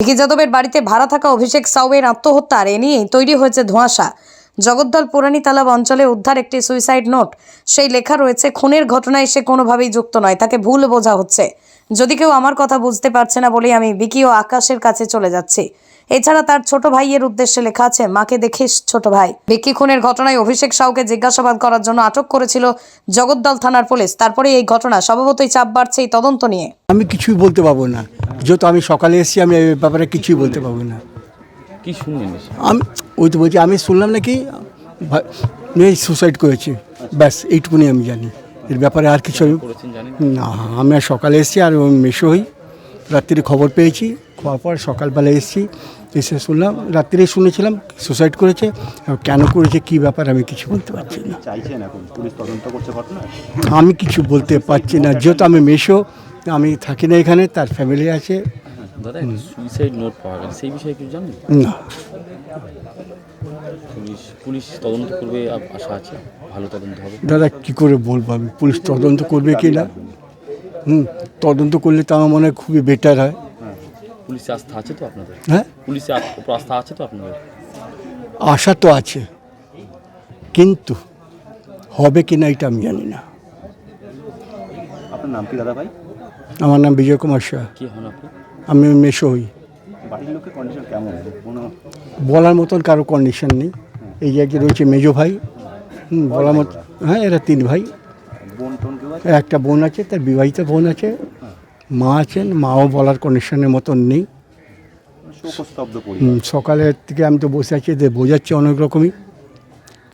ভিকি যাদবের বাড়িতে ভাড়া থাকা অভিষেক সাউয়ের আত্মহত্যার এ নিয়েই তৈরি হয়েছে ধোঁয়াশা। জগদ্দল পুরানি তালাব অঞ্চলে উদ্ধার একটি সুইসাইড নোট। সেই লেখা রয়েছে, খুনের ঘটনায় সে কোনোভাবেই যুক্ত নয়, তাকে ভুল বোঝা হচ্ছে। যদি কেউ আমার কথা বুঝতে পারছে না বলেই আমি বিকি ও আকাশের কাছে চলে যাচ্ছি। এছাড়া তার ছোট ভাইয়ের উদ্দেশ্যে লেখা আছে, মাকে দেখিস, ছোট ভাই। বিকি খুনের ঘটনায় অভিষেক সাউকে জিজ্ঞাসাবাদ করার জন্য আটক করেছিল জগদ্দল থানার পুলিশ। তারপরে এই ঘটনা স্বভাবতই চাপ বাড়ছে এই তদন্ত নিয়ে। আমি কিছুই বলতে পারব না। যেহেতু আমি সকালে এসেছি আমি এই ব্যাপারে কিছুই বলতে পারব না। কি শুনলেন আমি ওই তো বলছি আমি শুনলাম নাকি মেয়ে সুসাইড করেছে। ব্যাস এইটুকুনি আমি জানি। এর ব্যাপারে আর কিছু আমি না আমি আর সকালে এসেছি আর মেশো হই। রাত্রির খবর পেয়েছি। খাওয়ার পর সকালবেলা এসেছি এসে শুনলাম রাত্রিরে শুনেছিলাম সুসাইড করেছে। কেন করেছে কী ব্যাপার আমি কিছু বলতে পারছি না। চাইছেন এখন? পুলিশ তদন্ত করছে ঘটনা আমি কিছু বলতে পারছি না। যেহেতু আমি মেশো আমি থাকি না এখানে তার ফ্যামিলি আছে। দাদা সুইসাইড নোট পাওয়া গেল। সেই বিষয়ে কিছু জানেন? না। পুলিশ পুলিশ তদন্ত করবে আশা আছে? ভালো তদন্ত হবে? দাদা কি করে বলব আমি? পুলিশ তদন্ত করবে কি না হুম তদন্ত করলে তো আমার মনে হয় খুবই বেটার হয়। পুলিশে আস্থা আছে তো আপনাদের? হ্যাঁ? পুলিশে উপর আস্থা আছে তো আপনাদের? আশা তো আছে। কিন্তু হবে কি না এটা আমি জানি না। আপনার নাম কি দাদা ভাই? আমার নাম বিজয় কুমার শাহ। কি হন আপনি? আমি মেশো হই। বাড়ির লোকের কন্ডিশন কেমন? কোনো বলার মতন কারও কন্ডিশন নেই। এই যে একজন রয়েছে মেজো ভাই। হুম, বলার মতো হ্যাঁ এরা তিন ভাই। বোন টোন কেউ আছে? একটা বোন আছে তার বিবাহিত বোন আছে। মা আছেন মাও বলার কন্ডিশনের মতন নেই। সকালের থেকে আমি তো বসে আছি বোঝাচ্ছি অনেক রকমই।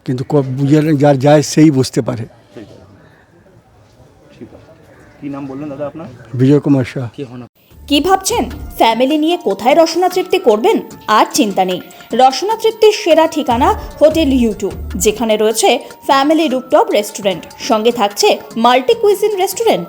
কিন্তু ক- বুঝে যার যায় সেই বুঝতে পারে। ঠিক আছে ঠিক আছে। কী নাম বললেন দাদা আপনার? বিজয় কুমার শাহ। কি কি ভাবছেন? ফ্যামিলি নিয়ে কোথায় রসনা তৃপ্তি করবেন? আর চিন্তা নেই। রসনা তৃপ্তির সেরা ঠিকানা হোটেল ইউটিউব যেখানে রয়েছে ফ্যামিলি রুপটপ রেস্টুরেন্ট। সঙ্গে থাকছে multi cuisine restaurant.